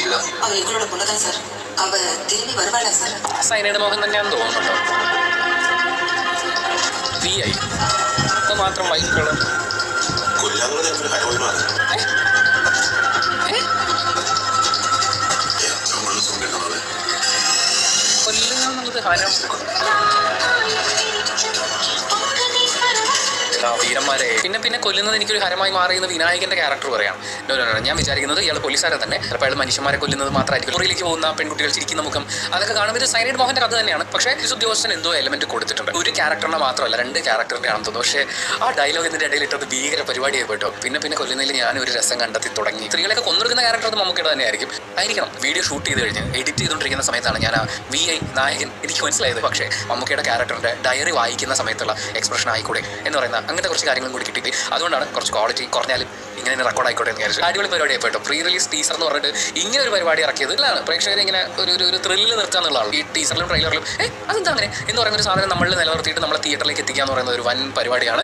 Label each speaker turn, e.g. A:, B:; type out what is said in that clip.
A: നിങ്ങളുടെ ജീവിതം
B: அவ எங்களோட பொண்ணுதான் சார் அவ திரும்பி வருவாளா சார்
C: സൈനയുടെ മോഹൻ തന്നെയാണെന്ന് തോന്നുന്നുണ്ടോ വി ഐ അത് മാത്രം വൈറ്റ് കളർ
A: കൊല്ലാങ്ങളെ നിനക്കൊരു ഹരമായിരുന്നു ഏറ്റവും സുഖമുള്ളത്
C: കൊല്ലുക എന്നുള്ളത് ഹരം എടാ, വീരന്മാരെ. പിന്നെ പിന്നെ കൊല്ലുന്നത് എനിക്കൊരു ഹരമായി മാറിയുന്ന വിനായകന്റെ ക്യാരക്ടർ പറയാം ഞാൻ വിചാരിക്കുന്നത് ഇയാൾ പോലീസുകാരെ തന്നെ. ചിലപ്പോൾ അയാൾ മനുഷ്യന്മാരെ കൊല്ലുന്നത് മാത്രമായിരിക്കും. മുറിയിലേക്ക് പോകുന്ന പെൺകുട്ടികൾ ചിരിക്കുന്ന മുഖം അതൊക്കെ കാണുമ്പോൾ ഇത് സൈനൈഡ് മോഹന്റെ കഥ തന്നെയാണ്. പക്ഷേ ഈ ഉദ്യോഗസ്ഥൻ എന്തോ എലമെന്റ് കൊടുത്തിട്ടുണ്ട്. ഒരു ക്യാരക്ടറിനെ മാത്രമല്ല രണ്ട് ക്യാരക്ടറിന്റെ ആണെന്ന് തോന്നുന്നു. പക്ഷേ ആ ഡയലോഗ് ഇതിന്റെ ഇടയിൽ ഇട്ടത് ഭീകര പരിപാടിയായി പോയിട്ടോ. പിന്നെ പിന്നെ കൊല്ലുന്നതിൽ ഞാൻ ഒരു രസം കണ്ടെത്തി തുടങ്ങി. സ്ത്രീകളൊക്കെ കൊന്നെടുക്കുന്ന ക്യാരക്ടർ നമുക്ക് നമുക്കിടെ തന്നെയായിരിക്കും. ആയിരിക്കണം. വീഡിയോ ഷൂട്ട് ചെയ്ത് കഴിഞ്ഞ് എഡിറ്റ് ചെയ്തുകൊണ്ടിരിക്കുന്ന സമയത്താണ് ഞാൻ ആ വി ഐ നായകൻ എനിക്ക് മനസ്സിലായത്. പക്ഷേ മമ്മൂക്കയുടെ ക്യാരക്ടറിന്റെ ഡയറി വായിക്കുന്ന സമയത്തുള്ള എക്സ്പ്രഷൻ ആയിക്കൂടെ എന്ന് പറയുന്ന അങ്ങനത്തെ കുറച്ച് കാര്യങ്ങളും കൂടി കിട്ടിയിട്ട് അതുകൊണ്ടാണ് കുറച്ച് ക്വാളിറ്റി കുറഞ്ഞാലും ഇങ്ങനെ റെക്കോർഡ് ആയിക്കോട്ടെ എന്ന് വിചാരിച്ചു അടിപൊളി പരിപാടി ആയിപ്പോട്ടോ പ്രീ റിലീസ് ടീസർ എന്ന് പറഞ്ഞിട്ട് ഇങ്ങനെ ഒരു പരിപാടി ഇറക്കിയത് ഇല്ലാണ് പ്രേക്ഷകരെ ഇങ്ങനെ ഒരു ഒരു ഒരു ത്രില്ല് നിർത്താന്നുള്ളതാണ് ഈ ടീസറിലും ട്രെയിലറിലും ഏ അതെന്താ അങ്ങനെ? എന്ന് പറയുന്ന ഒരു സാധനം നമ്മൾ നിലനിർത്തിയിട്ട് നമ്മളെ തിയേറ്ററിലേക്ക് എത്തിക്കുക എന്ന് പറയുന്ന ഒരു വൻ പരിപാടിയാണ്.